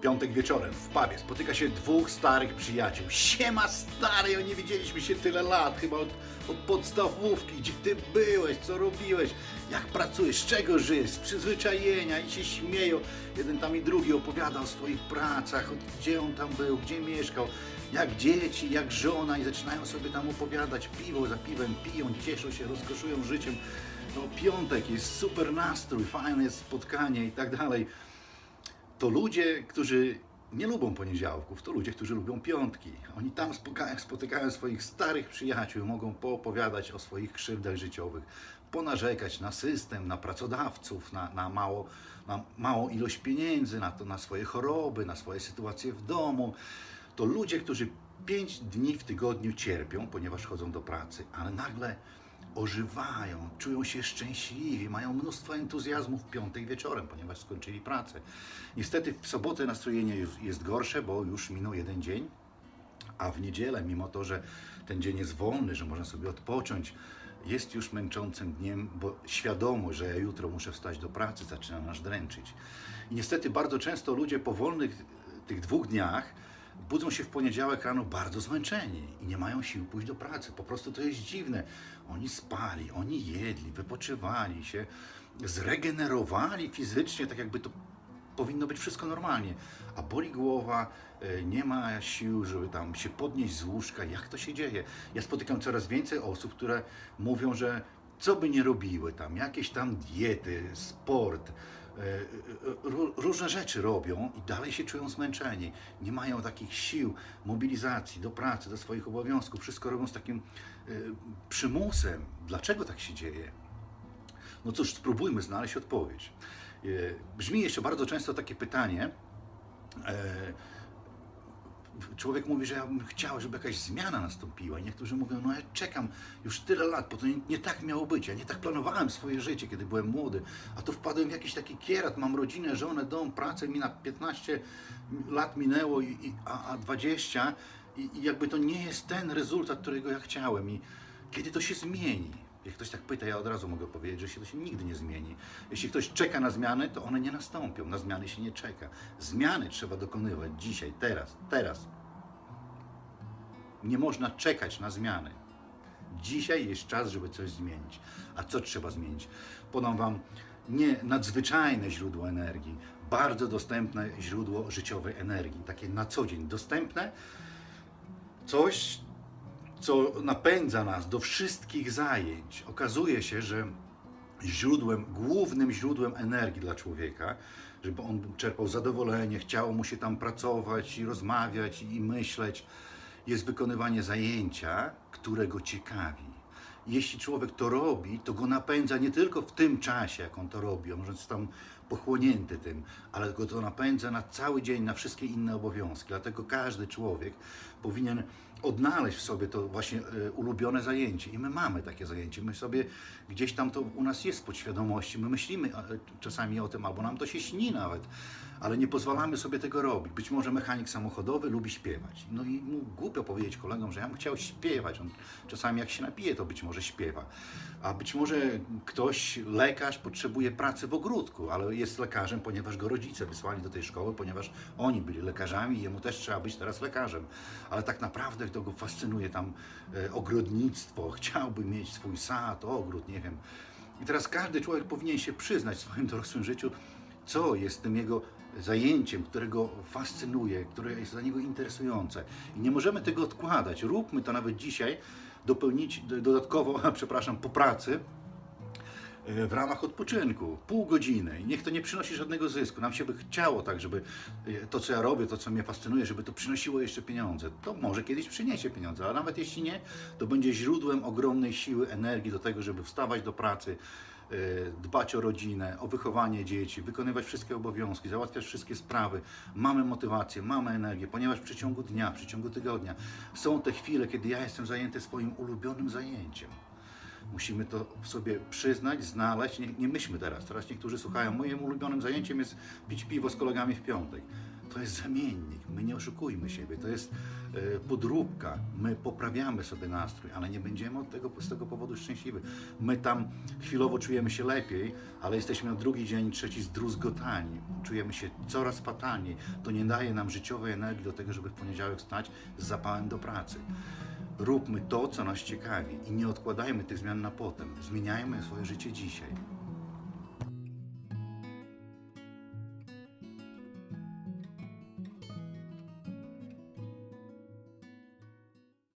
Piątek wieczorem w pubie. Spotyka się dwóch starych przyjaciół. Siema stary, o nie widzieliśmy się tyle lat, chyba od, od podstawówki. Gdzie ty byłeś, co robiłeś, jak pracujesz, czego żyjesz, z przyzwyczajenia. I się śmieją. Jeden tam i drugi opowiada o swoich pracach, o gdzie on tam był, gdzie mieszkał, jak dzieci, jak żona. I zaczynają sobie tam opowiadać, piwo za piwem piją, cieszą się, rozkoszują życiem. No piątek, jest super nastrój, fajne jest spotkanie i tak dalej to ludzie, którzy nie lubią poniedziałków, to ludzie, którzy lubią piątki. Oni tam spotykają, spotykają swoich starych przyjaciół, mogą poopowiadać o swoich krzywdach życiowych, ponarzekać na system, na pracodawców, na, na, mało, na małą ilość pieniędzy, na, to, na swoje choroby, na swoje sytuacje w domu. To ludzie, którzy pięć dni w tygodniu cierpią, ponieważ chodzą do pracy, ale nagle ożywają, czują się szczęśliwi, mają mnóstwo entuzjazmu w piątek wieczorem, ponieważ skończyli pracę. Niestety w sobotę nastrojenie jest, gorsze, bo już minął jeden dzień, a w niedzielę, mimo to, że ten dzień jest wolny, że można sobie odpocząć, jest już męczącym dniem, bo świadomość, że ja jutro muszę wstać do pracy, zaczyna nas dręczyć. I niestety bardzo często ludzie po wolnych tych dwóch dniach budzą się w poniedziałek rano bardzo zmęczeni i nie mają sił pójść do pracy. Po prostu to jest dziwne. Oni spali, oni jedli, wypoczywali się, zregenerowali fizycznie, tak jakby to powinno być wszystko normalnie. A boli głowa, e, nie ma sił, żeby tam się podnieść z łóżka. Jak to się dzieje? Ja spotykam coraz więcej osób, które mówią, że co by nie robiły tam, jakieś tam diety, sport, różne rzeczy robią i dalej się czują zmęczeni. Nie mają takich sił, mobilizacji do pracy, do swoich obowiązków. Wszystko robią z takim e, przymusem. Dlaczego tak się dzieje? No cóż, spróbujmy znaleźć odpowiedź. E, Brzmi jeszcze bardzo często takie pytanie. Człowiek mówi, że ja bym chciał, żeby jakaś zmiana nastąpiła. I niektórzy mówią, no ja czekam już tyle lat, bo to nie, nie tak miało być. Ja nie tak planowałem swoje życie, kiedy byłem młody. A tu wpadłem w jakiś taki kierat. Mam rodzinę, żonę, dom, pracę. Mi na 15 lat minęło, i, i, a, a 20. I, I jakby to nie jest ten rezultat, którego ja chciałem. I kiedy to się zmieni? Jak ktoś tak pyta, ja od razu mogę powiedzieć, że się to się nigdy nie zmieni. Jeśli ktoś czeka na zmiany, to one nie nastąpią. Na zmiany się nie czeka. Zmiany trzeba dokonywać dzisiaj, teraz, teraz. Nie można czekać na zmiany. Dzisiaj jest czas, żeby coś zmienić. A co trzeba zmienić? Podam Wam nie nadzwyczajne źródło energii, bardzo dostępne źródło życiowej energii, takie na co dzień dostępne, coś, co napędza nas do wszystkich zajęć. Okazuje się, że źródłem, głównym źródłem energii dla człowieka, żeby on czerpał zadowolenie, chciało mu się tam pracować i rozmawiać i myśleć, jest wykonywanie zajęcia, które go ciekawi. Jeśli człowiek to robi, to go napędza nie tylko w tym czasie, jak on to robi, on może jest tam pochłonięty tym, ale go to napędza na cały dzień, na wszystkie inne obowiązki. Dlatego każdy człowiek powinien odnaleźć w sobie to właśnie e, ulubione zajęcie. I my mamy takie zajęcie. My sobie gdzieś tam to u nas jest podświadomości. My myślimy czasami o tym, albo nam to się śni nawet, ale nie pozwalamy sobie tego robić. Być może mechanik samochodowy lubi śpiewać. No i mu głupio powiedzieć kolegom, że ja bym chciał śpiewać. On czasami jak się napije, to być może śpiewa. A być może ktoś, lekarz, potrzebuje pracy w ogródku, ale jest lekarzem, ponieważ go rodzice wysłali do tej szkoły, ponieważ oni byli lekarzami i jemu też trzeba być teraz lekarzem. Ale tak naprawdę to go fascynuje tam e, ogrodnictwo, chciałby mieć swój sad, ogród, nie wiem. I teraz każdy człowiek powinien się przyznać w swoim dorosłym życiu, co jest tym jego zajęciem, które go fascynuje, które jest dla niego interesujące. I nie możemy tego odkładać. Róbmy to nawet dzisiaj, dopełnić do- dodatkowo, przepraszam, po pracy, e, w ramach odpoczynku, pół godziny niech to nie przynosi żadnego zysku. Nam się by chciało tak, żeby e, to, co ja robię, to, co mnie fascynuje, żeby to przynosiło jeszcze pieniądze. To może kiedyś przyniesie pieniądze, ale nawet jeśli nie, to będzie źródłem ogromnej siły, energii do tego, żeby wstawać do pracy, dbać o rodzinę, o wychowanie dzieci, wykonywać wszystkie obowiązki, załatwiać wszystkie sprawy. Mamy motywację, mamy energię, ponieważ w przeciągu dnia, w przeciągu tygodnia są te chwile, kiedy ja jestem zajęty swoim ulubionym zajęciem. Musimy to sobie przyznać, znaleźć. Nie, nie teraz. Teraz niektórzy słuchają. Moim ulubionym zajęciem jest pić piwo z kolegami w piątek. To jest zamiennik. My nie oszukujmy siebie. To jest e, podróbka. My poprawiamy sobie nastrój, ale nie będziemy od tego, z tego powodu szczęśliwi. My tam chwilowo czujemy się lepiej, ale jesteśmy na drugi dzień, trzeci zdruzgotani. Czujemy się coraz fatalniej. To nie daje nam życiowej energii do tego, żeby w poniedziałek stać z zapałem do pracy. Róbmy to, co nas ciekawi i nie odkładajmy tych zmian na potem. Zmieniajmy swoje życie dzisiaj.